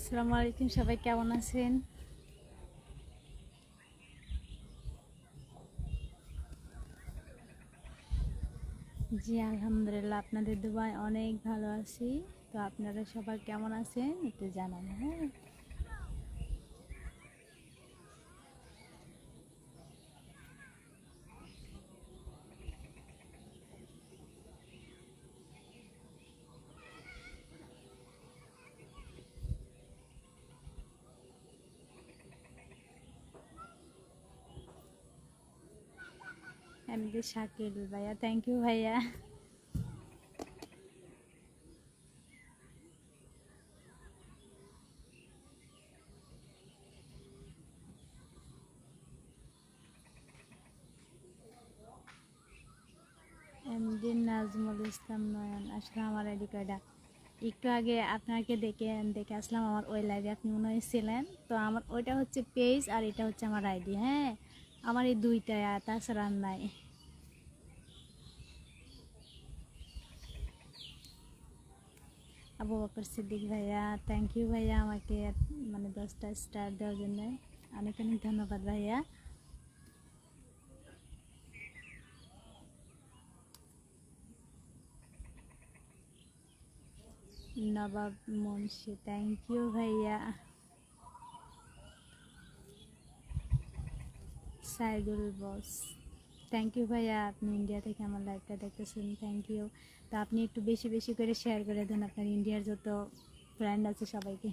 আসসালামু আলাইকুম, সবাই কেমন আছেন? জি, আলহামদুলিল্লাহ, আপনাদের দুবাই অনেক ভালো আছি। তো আপনারা সবাই কেমন আছেন? একটু জানান হ্যাঁ? আমি যে শাকিল ভাইয়া থ্যাংক ইউ ভাইয়া। নাজমুল ইসলাম নয়ন আসলে আমার আইডি কার্ডটা একটু আগে আপনাকে দেখে দেখে আসলাম আমার ওই লাইভে আপনি মনে হয় ছিলেন। তো আমার ওইটা হচ্ছে পেজ আর এটা হচ্ছে আমার আইডি হ্যাঁ? আমার এই দুইটাই, আর তাছাড়া নাই। আবু বকর সিদ্দিক ভাইয়া থ্যাংক ইউ ভাইয়া আমাকে মানে দশটা স্টার দেওয়ার জন্য অনেক অনেক ধন্যবাদ ভাইয়া নবাব মুন্সি থ্যাংক ইউ ভাইয়া সাইদুল বস থ্যাংক ইউ ভাইয়া। আপনি ইন্ডিয়া থেকে আমার লাইভটা দেখতেছেন। থ্যাংক ইউ তো আপনি একটু বেশি বেশি করে শেয়ার করে দেন আপনার ইন্ডিয়ার যত ফ্রেন্ড আছে সবাইকে।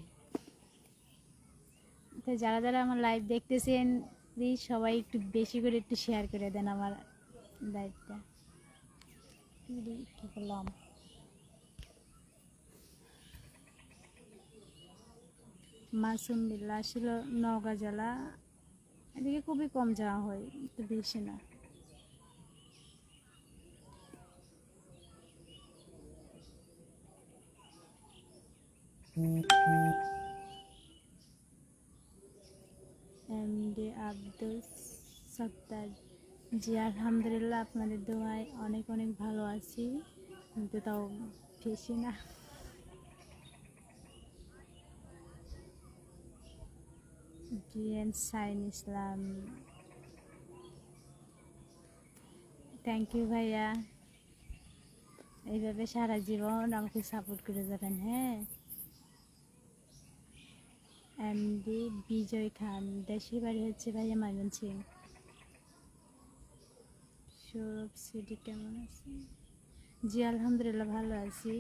তো যারা যারা আমার লাইভ দেখতেছেন প্লিজ সবাই একটু বেশি করে একটু শেয়ার করে দেন আমার লাইভটা কী করলাম? মাসুম বিল্লা আসলে নওগাঁ জেলা। এদিকে খুবই কম যাওয়া হয় তো বেশি না। এমডি আব্দুল সত্তার। জি, আলহামদুলিল্লাহ আপনাদের দোয়ায় অনেক অনেক ভালো আছি। কিন্তু তাও বেশি না। Sign Islam. থ্যাংক ইউ ভাইয়া। এইভাবে সারা জীবন আমাকে সাপোর্ট করে যাবেন হ্যাঁ? এমডি বিজয় খান দেশের বাড়ি হচ্ছে ভাইয়া ময়মনসিং সৌরভ সিটি কেমন আছে? জি, আলহামদুলিল্লাহ ভালো আছি।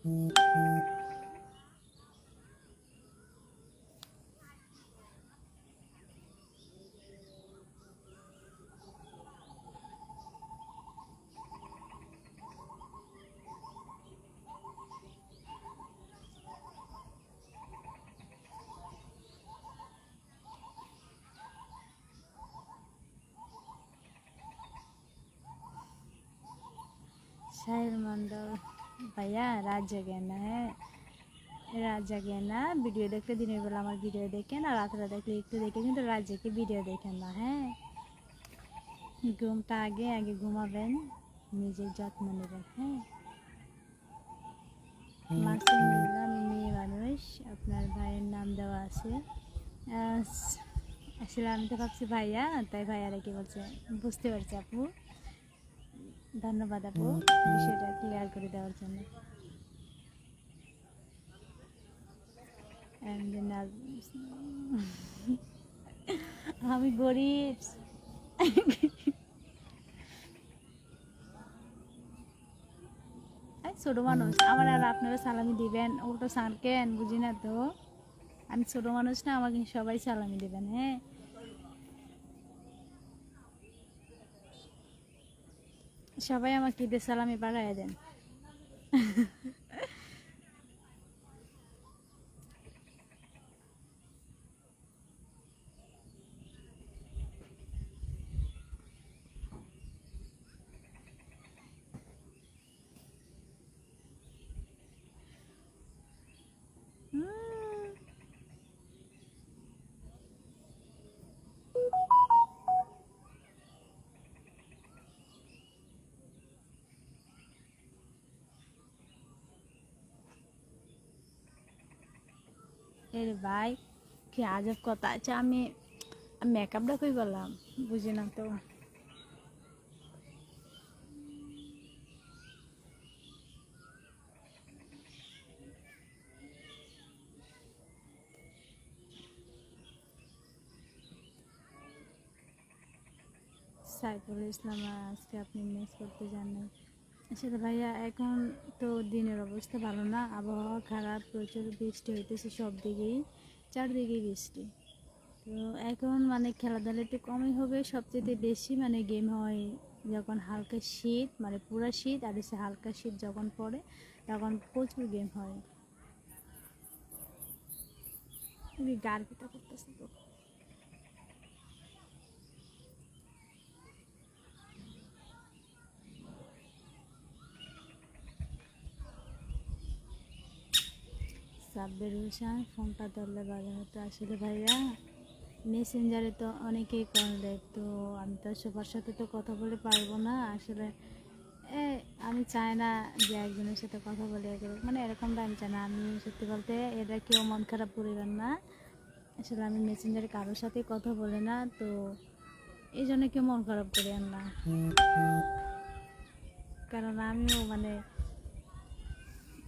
সাহিল মন্ডল ভাইয়া রাত জাগে না হ্যাঁ রাত জাগে না ভিডিও দেখলে দিনের বেলা আমার ভিডিও দেখেন আর রাত্রে দেখলে একটু দেখে কিন্তু রাত জেগে ভিডিও দেখেন না হ্যাঁ ঘুমটা আগে আগে ঘুমাবেন নিজের যত্ন নেবেন হ্যাঁ মাসুম বিল্লাহ, মেয়ে মানুষ আপনার ভাইয়ের নাম দেওয়া আছে আসলে আমি তো ভাবছি ভাইয়া তাই ভাইয়ারা কি বলছে বুঝতে পারছি আপু ধন্যবাদ আপু বিষয়টা ক্লিয়ার করে দেওয়ার জন্য। আমি গরিব ছোট মানুষ আমার আর আপনারা সালামি দিবেন উল্টো সারকেন বুঝি না তো। আমি ছোট মানুষ না আমাকে সবাই সালামি দিবেন হ্যাঁ? সবাই আমাকে ঈদের সালামি পাঠাইয়া দেন। এর ভাই, কি আজব কথা আচ্ছা আমি মেকআপটা কই করলাম? বুঝি না তো। সাইফুল ইসলাম, আজকে আপনি মিস করতে যান আসলে ভাইয়া, এখন তো দিনের অবস্থা ভালো না। আবহাওয়া খারাপ, প্রচুর বৃষ্টি হইতেছে সব দিকেই, চারদিকেই বৃষ্টি। তো এখন মানে খেলাধুলা একটু কমই হবে সবচেয়ে বেশি মানে গেম হয় যখন হালকা শীত মানে পুরো শীত, আর এসে হালকা শীত যখন পড়ে, তখন প্রচুর গেম হয়। খুবই গার পিতা করতেছে সাব্বির হোসেন ফোনটা ধরলে ভালো হতো। আসলে ভাইয়া মেসেঞ্জারে তো অনেকেই কল দেয়, তো আমি তো সবার সাথে তো কথা বলে পারব না। আসলে, এ, আমি চাই না যে একজনের সাথে কথা বলে এরকম- মানে এরকমটা আমি চাই না। আমি সত্যি বলতে এটা কেউ মন খারাপ করিবেন না। আসলে আমি মেসেঞ্জারে কারোর সাথে কথা বলে না, তো এই জন্য কেউ মন খারাপ করিবেন না। কারণ আমিও মানে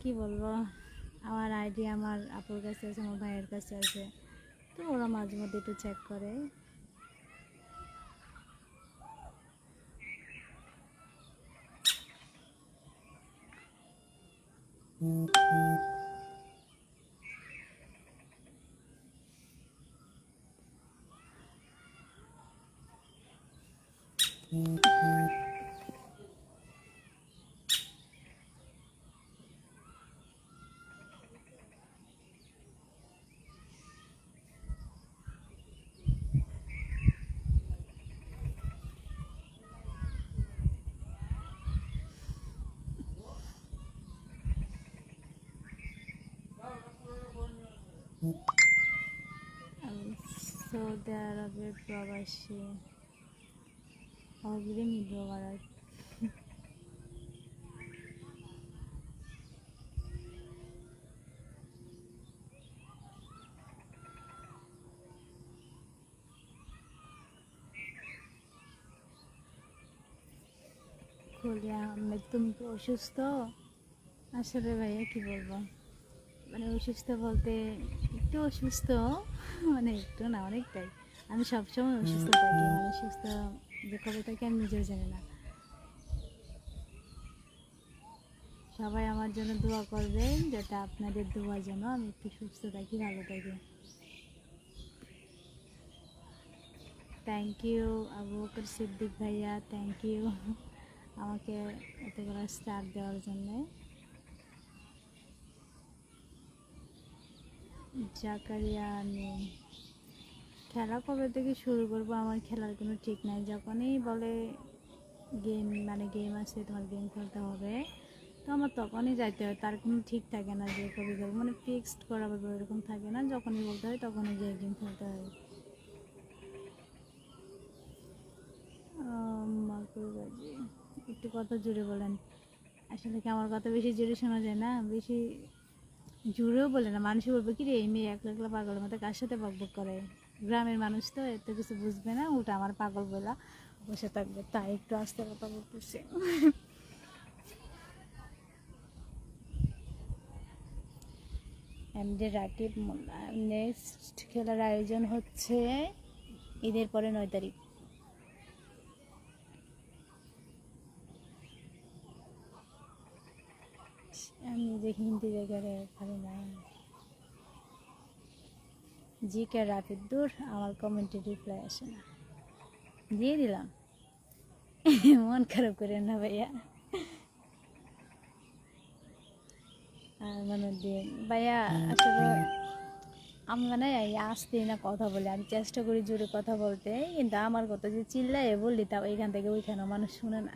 কি বলব? আমার আইডি আমার আপুর কাছে আছে, আমার ভাইয়ের কাছে আছে। তো ওরা মাঝে মধ্যে একটু চেক করে। আমি সৌদি আরবের প্রবাসী। অগ্রিম ব্লগার খুলিয়া আহমেদ তুমি কি অসুস্থ? আসলে ভাইয়া কি বলব? মানে অসুস্থ বলতে একটু অসুস্থ মানে একটু না অনেকটাই। আমি সবসময় অসুস্থ থাকি মানে সুস্থ যে কবে থাকি আমি নিজেও জানি না। সবাই আমার জন্য দোয়া করবেন যেটা আপনাদের দোয়া যেন আমি একটু সুস্থ থাকি ভালো থাকি। থ্যাংক ইউ আবু বকর সিদ্দিক ভাইয়া। থ্যাংক ইউ আমাকে এতগুলো স্টার দেওয়ার জন্যে। জাকারিয়া নেই খেলা কবে থেকে শুরু করব, আমার খেলার কোনো ঠিক নাই। যখনই বলে গেম মানে গেম আছে, তোমার গেম খেলতে হবে, তো আমার তখনই যাইতে হয়। তার কোনো ঠিক থাকে না যে কবে করব মানে ফিক্সড করা বা এরকম থাকে না। যখনই বলতে হয় তখনই গিয়ে গেম খেলতে হয়। একটু কথা জুড়ে বলেন। আসলে কি আমার কথা বেশি জুড়ে শোনা যায় না? বেশি জুড়েও বলে না, মানুষ বলবে, কি রে, এই মেয়ে একলা একলা পাগলের মতো কার সাথে বকবক করে? গ্রামের মানুষ তো, এত কিছু বুঝবে না ওটা আমার পাগল বলা বসে থাকবে, তাই একটু আস্তে কথা বলতেছে। এমডি রাকিব নেক্সট খেলার আয়োজন হচ্ছে ঈদের পরে নয় তারিখ আমি যে হিন্দি জায়গায় পারি না জি কে রাফিদ দূর, আমার কমেন্টে রিপ্লাই আসে না। দিয়ে দিলাম। মন খারাপ করে না ভাইয়া। আর মানে ভাইয়া আসলে আমি মানে আসতে না কথা বলে, আমি চেষ্টা করি জোরে কথা বলতে। কিন্তু আমার কথা যে চিল্লাই বললি, তাও এখান থেকে ওইখানে মানুষ শুনে না।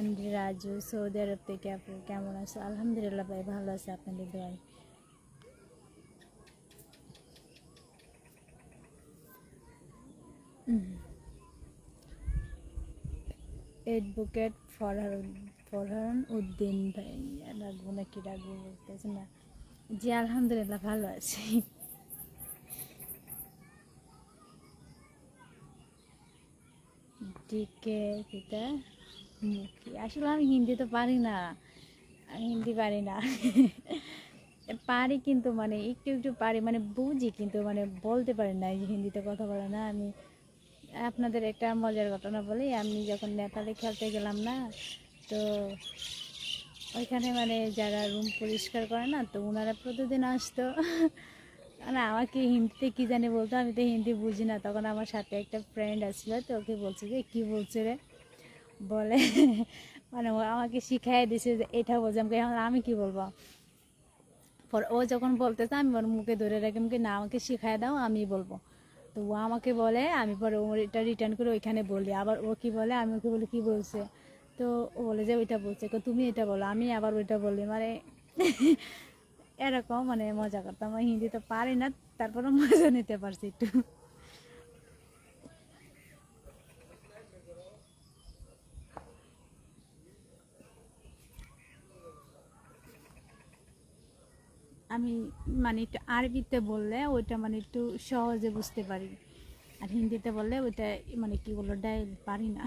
অ্যান্ড রাজু সৌদি আরব থেকে আপনি কেমন আছো? আলহামদুলিল্লাহ ভাই, ভালো আছে, আপনাদের দোয়াই অ্যাডভোকেট ফরহান ফরহান উদ্দিন ভাই রাখব নাকি কি রাখব বলতেছে না? জি, আলহামদুলিল্লাহ, ভালো আছি। ডিকে এটা মুখী আসলে আমি হিন্দি তো পারি না। হিন্দি পারি না। পারি কিন্তু মানে একটু একটু পারি মানে বুঝি কিন্তু মানে বলতে পারি না যে হিন্দিতে কথা বলে না। আমি আপনাদের একটা মজার ঘটনা বলি, আমি যখন নেপালে খেলতে গেলাম না, তো ওইখানে মানে যারা রুম পরিষ্কার করে না, তো ওনারা প্রতিদিন আসতো। মানে আমাকে হিন্দিতে কী জানি বলতো, আমি তো হিন্দি বুঝি না। তখন আমার সাথে একটা ফ্রেন্ড আসছিল তো ওকে বলছে যে, কী বলছে রে? বলে। মানে ও আমাকে শিখাই দিছে যে এটা বলছে আমাকে এখন আমি কি বলব? পর ও যখন বলতেছে, আমি ওর মুখে ধরে রাখি আমাকে না, আমাকে শিখাই দাও, আমি বলব। তো ও আমাকে বলে, আমি পরে ও এটা রিটার্ন করে ওইখানে বলি। আবার ও কি বলে, আমি ওকে বলি, কি বলছে? তো ও বলে যে, ওইটা বলছে। তুমি এটা বলো। আমি আবার ওইটা বলি। মানে এরকম মানে মজা করতাম। হিন্দি তো পারি না তারপরে মজা নিতে পারছি একটু। আমি মানে একটু আরবিতে বললে ওইটা মানে একটু সহজে বুঝতে পারি। আর হিন্দিতে বললে ওইটা মানে কি বলব, ডাইল পারি না।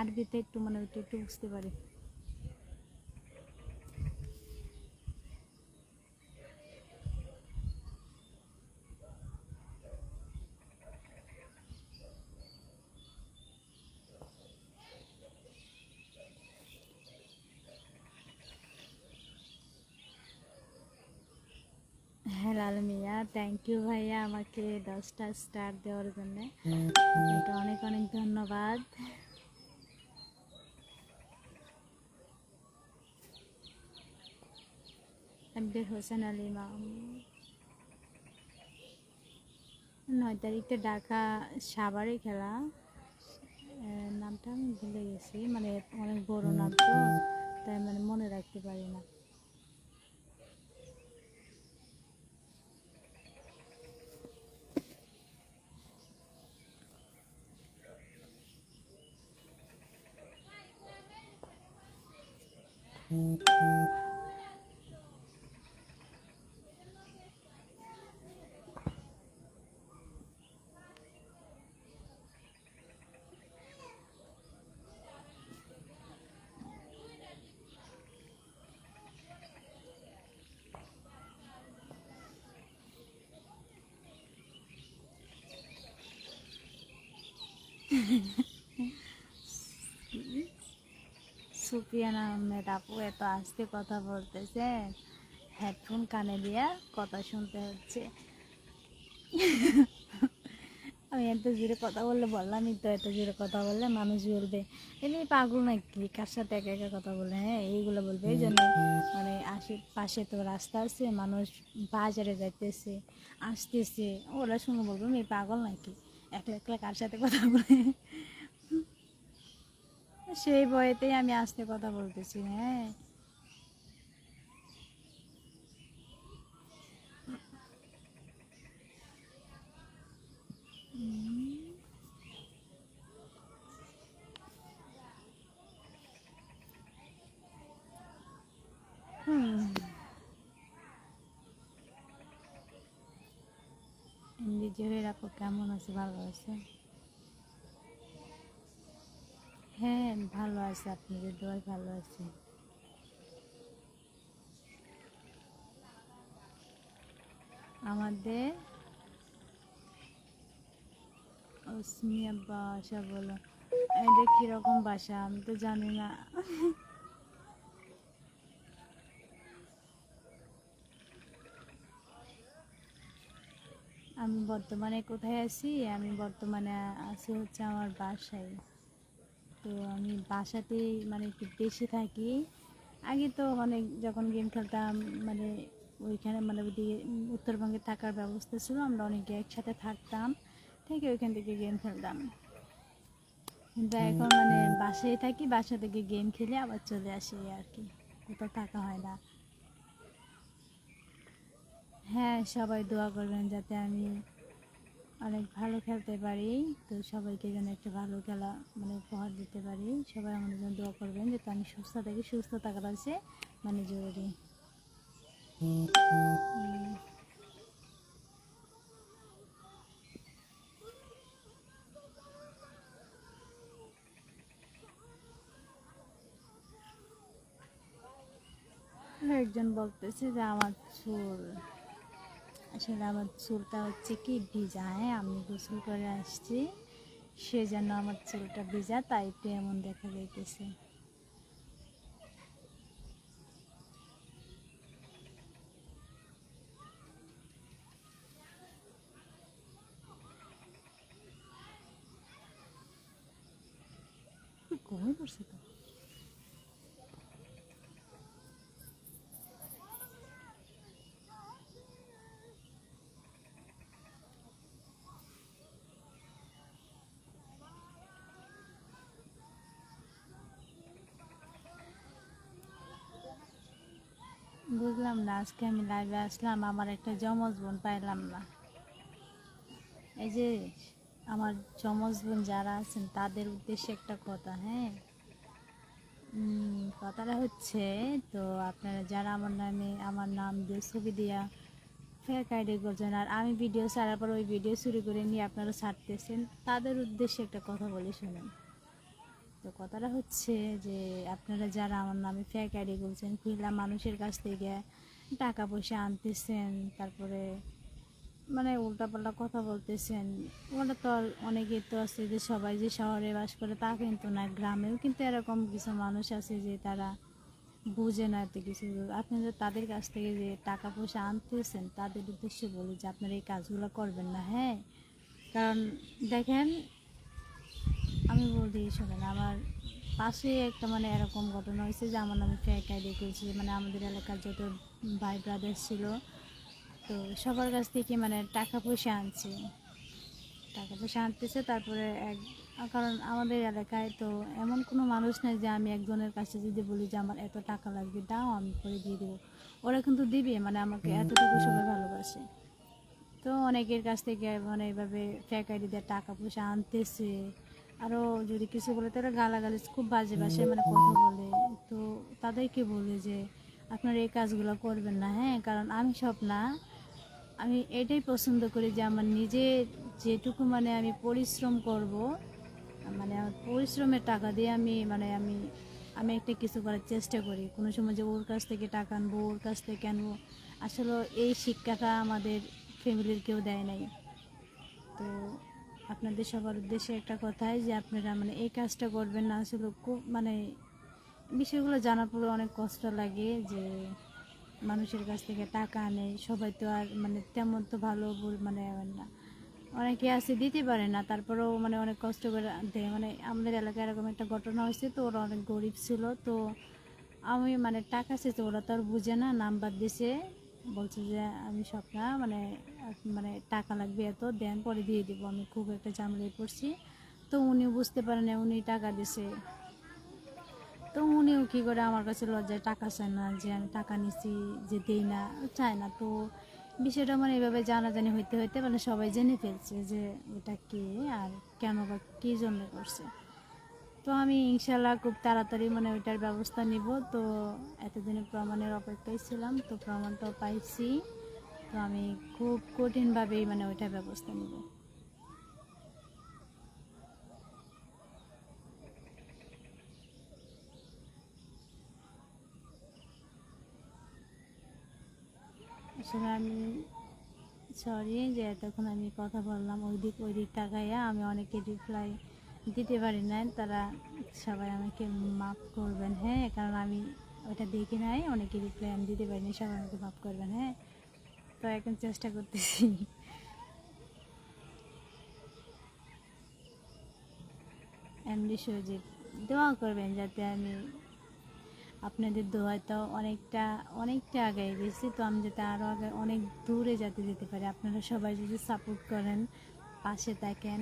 আরবিতে একটু মানে ওইটা একটু বুঝতে পারি। থ্যাংক ইউ ভাইয়া, আমাকে দশটা স্টার দেওয়ার জন্য। অনেক অনেক ধন্যবাদ। আব্দুল হোসেন আলী মাম। নয় তারিখে ঢাকা সাভারে খেলা। নামটা আমি ভুলে গেছি মানে অনেক বড় নাম তো, তাই মানে মনে রাখতে পারি না। Mm-hmm. সুফিয়ান আহমেদ আপু এত আস্তে কথা বলতেছে। হেডফোন কানে দিয়া কথা শুনতে হচ্ছে। আমি এত জোরে কথা বললে বললামই তো, এত জোরে কথা বললে মানুষ বলবে, এমনি পাগল নাকি? কার সাথে একা একা কথা বলে? হ্যাঁ এইগুলো বলবে। এই জন্য মানে আশেপাশে তো রাস্তা আছে, মানুষ বাজারে যাইতেছে, আসতেছে। ওরা শুনে বলবে মেয়ে পাগল নাকি? একটা একলা কার সাথে কথা বলে? সেই বয়েতেই আমি আস্তে কথা বলতেছি হ্যাঁ। আপু কেমন আছে? ভালো আছে? হ্যাঁ ভালো আছে। আপনাদের দোয়ায় ভালো আছে। আমাদের ওসমিয়া বাসা বলো। এটা কীরকম বাসা, আমি তো জানি না। আমি বর্তমানে কোথায় আছি? আমি বর্তমানে আছি হচ্ছে আমার বাসায়। তো আমি বাসাতেই মানে একটু বেশি থাকি। আগে তো অনেক যখন গেম খেলতাম মানে ওইখানে মানে ওইদিকে উত্তরবঙ্গে থাকার ব্যবস্থা ছিল আমরা অনেকে একসাথে থাকতাম থেকে ওইখান থেকে গেম খেলতাম। কিন্তু এখন মানে বাসায় থাকি বাসা থেকে গেম খেলে আবার চলে আসি আর কি কোথাও থাকা হয় না। হ্যাঁ সবাই দোয়া করবেন যাতে আমি অনেক ভালো খেলতে পারি। তো সবাইকে যেন একটা ভালো খেলা মানে উপহার দিতে পারি। সবাই আমার জন্য দোয়া করবেন যাতে আমি সুস্থ থাকি, সুস্থ থাকার হচ্ছে মানে জরুরি। একজন বলতেছে যে আমার চুল। আসলে আমার চুলটা হচ্ছে কি ভিজা হ্যাঁ? আমি গোসল করে আসছি, সেজন্য আমার চুলটা ভিজা, তাই তো এমন দেখা যাইতেছে। ঘুমিয়ে পড়ছে তো? বুঝলাম না, আজকে আমি লাইভে আসলাম, আমার একটা যমজ বোন পাইলাম না। এই যে আমার যমজ বোন যারা আছেন, তাদের উদ্দেশ্যে একটা কথা হ্যাঁ? কথাটা হচ্ছে, তো আপনারা যারা আমার নামে, আমার নাম দিয়ে ছবি দিয়া ফেক আইডি করছেন, আর আমি ভিডিও ছাড়ার পর ওই ভিডিও চুরি করে নিয়ে আপনারা ছাড়তেছেন, তাদের উদ্দেশ্যে একটা কথা বলে শুনুন। তো কথাটা হচ্ছে যে আপনারা যারা আমার নামে ফেক আইডি করছেন খুললা মানুষের কাছ থেকে টাকা পয়সা আনতেছেন, তারপরে মানে উল্টাপাল্টা কথা বলতেছেন ওটা তো অনেকে তো আছে যে সবাই যে শহরে বাস করে তা কিন্তু না, গ্রামেও কিন্তু এরকম কিছু মানুষ আছে যে তারা বুঝে না এত কিছু। আপনারা তাদের কাছ থেকে যে টাকা পয়সা আনতেছেন, তাদের উদ্দেশ্যে বলি যে আপনারা এই কাজগুলো করবেন না হ্যাঁ? কারণ দেখেন আমি বলতে শোনেন আমার পাশে একটা মানে এরকম ঘটনা হয়েছে যে আমার নামে ফেক আইডি করেছে মানে আমাদের এলাকার যত ভাই ব্রাদার ছিল। তো সবার কাছ থেকে মানে টাকা পয়সা আনছে। টাকা পয়সা আনতেছে তারপরে এক কারণ আমাদের এলাকায় তো এমন কোনো মানুষ নেই যে আমি একজনের কাছে যদি বলি যে আমার এত টাকা লাগবে দাও আমি করে দিয়ে দেবো। ওরা কিন্তু দিবে মানে আমাকে এতটুকু সবাই ভালোবাসে। তো অনেকের কাছ থেকে মানে এভাবে আইডি দিয়ে টাকা পয়সা আনতেছে। আরও যদি কিছু বলে, তারা গালাগালি খুব বাজে বাসায় মানে কথা বলে। তো তাদেরকে বলে যে, আপনারা এই কাজগুলো করবেন না। হ্যাঁ কারণ আমি সব না, আমি এটাই পছন্দ করি যে আমার নিজে যেটুকু মানে আমি পরিশ্রম করব মানে আমার পরিশ্রমের টাকা দিয়ে আমি মানে আমি আমি একটা কিছু করার চেষ্টা করি। কোনো সময় যে ওর কাছ থেকে টাকা আনব, ওর কাছ থেকে আনব, আসলে এই শিক্ষাটা আমাদের ফ্যামিলির কেউ দেয় নাই। তো আপনাদের সবার উদ্দেশ্যে একটা কথাই যে আপনারা মানে এই কাজটা করবেন না। আসলে খুব মানে বিষয়গুলো জানার পরে অনেক কষ্ট লাগে যে মানুষের কাছ থেকে টাকা আনে সবাই তো আর মানে তেমন তো ভালো মানে না। অনেকে আছে, দিতে পারে না, তারপরেও মানে অনেক কষ্ট করে দেয়। মানে আমাদের এলাকায় এরকম একটা ঘটনা হয়েছে তো, ওরা অনেক গরিব ছিল তো আমি মানে টাকা চেয়েছে, ওরা তো আর বুঝে না, নাম্বার দিছে। বলছে যে, আমি সব না মানে মানে টাকা লাগবে এত, দেন পরে দিয়ে দিব, আমি খুব একটা ঝামেলায় পড়ছি। তো উনিও বুঝতে পারে না, উনি টাকা দিছে। তো উনিও কী করে, আমার কাছে লজ্জায় টাকা চায় না, যে আমি টাকা নিছি, যে দেই না, চায় না। তো বিষয়টা মানে এভাবে জানাজানি হইতে হইতে মানে সবাই জেনে ফেলছে যে, এটা কে আর কেন বা কী জন্য করছে। তো আমি ইনশাল্লাহ খুব তাড়াতাড়ি মানে ওইটার ব্যবস্থা নিব। তো এতদিনে প্রমাণের অপেক্ষায় ছিলাম, তো প্রমাণটাও পাইছি। তো আমি খুব কঠিনভাবেই মানে ওইটার ব্যবস্থা নিব। আসলে আমি সরি যে এতক্ষণ আমি কথা বললাম ওই দিক ওই দিক তাকাইয়া আমি অনেকে রিপ্লাই দিতে পারি না তারা সবাই আমাকে মাফ করবেন হ্যাঁ কারণ আমি ওটা দেখি নাই, অনেকে রিপ্লাই আমি দিতে পারিনি, সবাই আমাকে মাফ করবেন হ্যাঁ। তো এখন চেষ্টা করতেছি। এমডি সজিব দোয়া করবেন যাতে আমি আপনাদের দোয়ায় তো অনেকটা অনেকটা আগে গেছি, তো আমি যাতে আরও আগে অনেক দূরে যাতে যেতে পারি। আপনারা সবাই যদি সাপোর্ট করেন, পাশে থাকেন।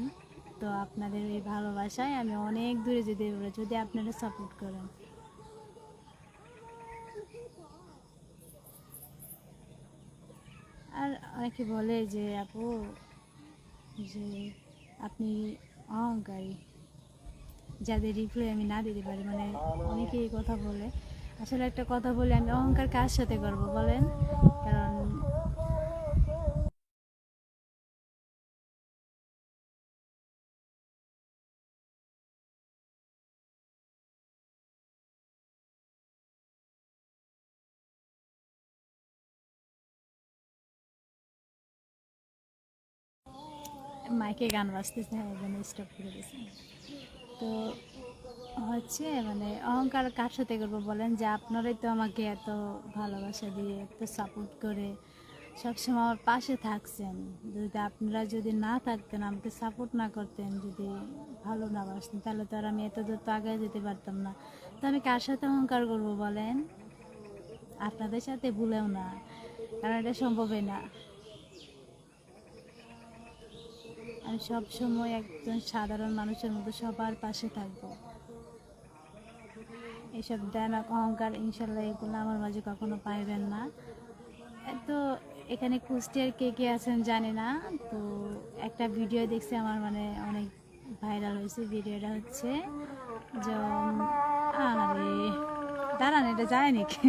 তো আপনাদের এই ভালোবাসায় আমি অনেক দূরে যেতে পারি যদি আপনারা সাপোর্ট করেন। আর অনেকে বলে যে, আপু, যে আপনি অহংকারী। যাদের রিপ্লাই আমি না দিতে পারি। মানে অনেকে এই কথা বলে। আসলে একটা কথা বলে আমি অহংকার কার সাথে করব বলেন? কারণ মাইকে গান বাজতেছে হ্যাঁ স্টপ করে দিয়েছে তো হচ্ছে মানে অহংকার কার সাথে করব বলেন? যে আপনারাই তো আমাকে এত ভালোবাসা দিয়ে, এত সাপোর্ট করে সবসময় আমার পাশে থাকছেন। যদি আপনারা যদি না থাকতেন, আমাকে সাপোর্ট না করতেন, যদি ভালো না বাসতেন, তাহলে তো আর আমি এত দূর তো আগে যেতে পারতাম না। তো আমি কার সাথে অহংকার করব বলেন? আপনাদের সাথে ভুলেও না, কারণ এটা সম্ভবই না। আমি সব সময় একজন সাধারণ মানুষের মতো সবার পাশে থাকব। এইসব দেন অহংকার ইনশাল্লাহ এগুলো আমার মাঝে কখনো পাইবেন না। তো এখানে কুষ্টিয়ার কে কে আছেন জানি না, তো একটা ভিডিও দেখছি আমার মানে অনেক ভাইরাল হয়েছে, ভিডিওটা হচ্ছে যে আরে, দাঁড়ান, এটা যায় নাকি?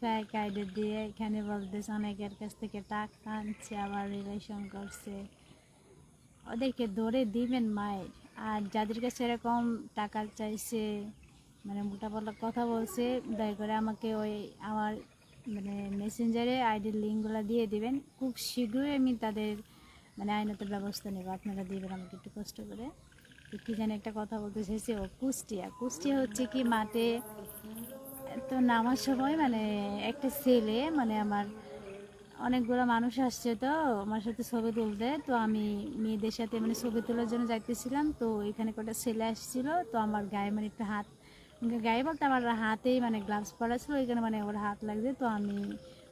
ফেক আইডি দিয়ে এখানে বলতেছে, অনেকের কাছ থেকে টাকা আনছে, আবার রিলেশন করছে। ওদেরকে ধরে দিবেন মায়ের। আর যাদের কাছে এরকম টাকা চাইছে মানে মোটাপাল্টা কথা বলছে, দয়া করে আমাকে ওই আমার মানে মেসেঞ্জারে আইডির লিঙ্কগুলো দিয়ে দিবেন। খুব শীঘ্রই আমি তাদের মানে আইনত ব্যবস্থা নেব। আপনারা দিবেন আমাকে একটু কষ্ট করে। কী জানি একটা কথা বলতে চাইছে ও কুষ্টিয়া। কুষ্টিয়া হচ্ছে কি মাঠে তো নামার সময় মানে একটা ছেলে মানে আমার অনেকগুলো মানুষ আসছে তো আমার সাথে ছবি তুলতে। তো আমি মেয়েদের সাথে মানে ছবি তোলার জন্য যাইতেছিলাম, তো এখানে কটা ছেলে আসছিল। তো আমার গায়ে মানে একটু হাত, গায়ে বলতে আমার হাতেই মানে গ্লাভস পরা ছিল, ওইখানে মানে ওর হাত লাগছে। তো আমি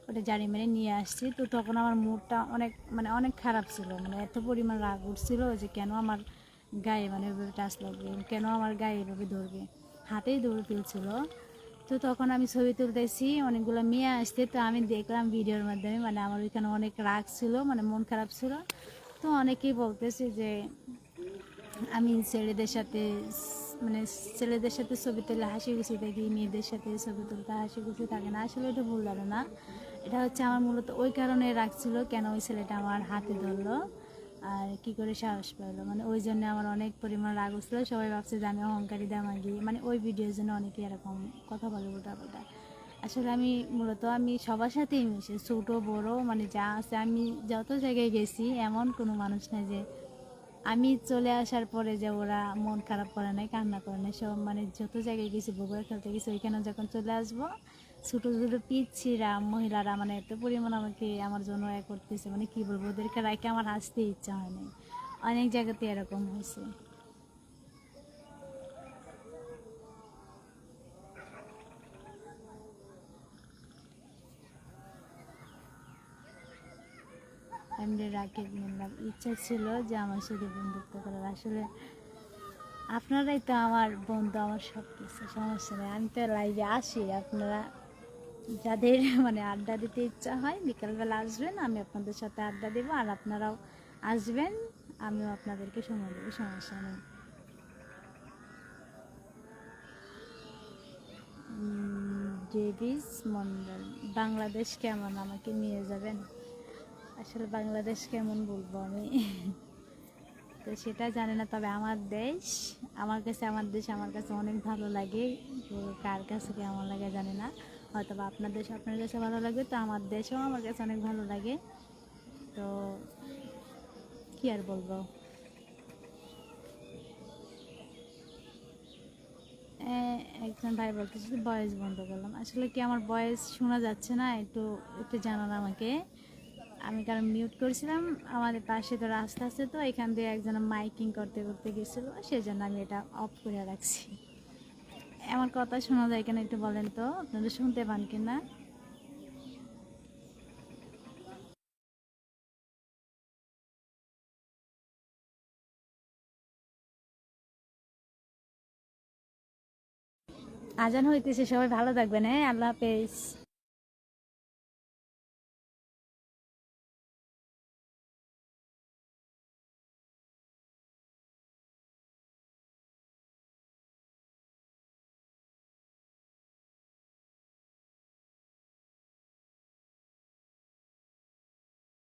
ওটা জারি মানে নিয়ে আসছি। তো তখন আমার মুডটা অনেক মানে অনেক খারাপ ছিল মানে এত পরিমাণ রাগ উঠছিল যে কেন আমার গায়ে মানে ওইভাবে টাচ লাগবে, কেন আমার গায়ে এভাবে ধরবে। হাতেই দৌড়ে তুলছিল। তো তখন আমি ছবি তুলতেছি, অনেকগুলো মেয়ে আসতে তো আমি দেখলাম ভিডিওর মাধ্যমে মানে আমার ওইখানে অনেক রাগ ছিল মানে মন খারাপ ছিল। তো অনেকেই বলতেছে যে আমি ছেলেদের সাথে মানে ছেলেদের সাথে ছবি তুলে হাসি খুশি থাকি, মেয়েদের সাথে ছবি তুলতে হাসি খুশি থাকে না, আসলে এটা ভুল না এটা হচ্ছে আমার মূলত ওই কারণে রাখছিল কেন ওই ছেলেটা আমার হাতে ধরলো। আর কি করে সাহস পাইলো মানে ওই জন্য আমার অনেক পরিমাণ রাগ হচ্ছিল সবাই ভাবছে যে আমি অহংকারী, দামাগি। মানে ওই ভিডিওর জন্য অনেকে এরকম কথা বলে ওটা পাল্টা। আসলে আমি মূলত আমি সবার সাথেই মিশি। ছোটো, বড় মানে যা আছে আমি যত জায়গায় গেছি, এমন কোনো মানুষ নেই যে আমি চলে আসার পরে যে ওরা মন খারাপ করে নাই, কান্না করে নাই। সব মানে যত জায়গায় গেছি বগুড়া খেলতে গেছি ওইখানে যখন চলে আসব ছোটো ছোটো পিচ্ছিরা, মহিলারা মানে এত পরিমাণ আমাকে, আমার জন্য এ করতেছে মানে কি বলব, ওদেরকে রাখে আমার হাসতে ইচ্ছা হয়নি অনেক জায়গাতে এরকম হয়েছে। মিললাম ইচ্ছা ছিল যে আমার সাথে বন্ধুত্ব করার। আসলে আপনারাই তো আমার বন্ধু, আমার সব কিছু সমস্যা নেই। আমি তো লাইভে আসি আপনারা যাদের মানে আড্ডা দিতে ইচ্ছা হয়, বিকালবেলা আসবেন, আমি আপনাদের সাথে আড্ডা দেবো, আর আপনারাও আসবেন, আমিও আপনাদেরকে সময় দেবো, সমস্যা নেই। ডেভিস মন্ডল, বাংলাদেশ কেমন? আমাকে নিয়ে যাবেন? আসলে বাংলাদেশ কেমন বলব আমি? তো সেটা জানে না, তবে আমার দেশ, আমার কাছে, আমার দেশ, আমার কাছে অনেক ভালো লাগে। কার কাছে কেমন লাগে জানি না। হয়তো বা আপনার দেশে, আপনার কাছে ভালো লাগবে তো আমার দেশেও আমার কাছে অনেক ভালো লাগে। তো কি আর বলব? একজন ভাই বলতেছে বয়স বন্ধ করলাম। আসলে কি আমার বয়স শোনা যাচ্ছে না, একটু একটু জানান আমাকে। আমি কারণ মিউট করছিলাম, আমাদের পাশে তো রাস্তা আছে তো, এখান দিয়ে একজন মাইকিং করতে করতে গেছিল সেই জন্য আমি এটা অফ করে রাখছি। আমার কথা শোনা যায় কেন একটু বলেন তো? আপনাদের শুনতে পান কিনা? আজান হইতেছে, সবাই ভালো থাকবেন হ্যাঁ? আল্লাহ হাফেজ।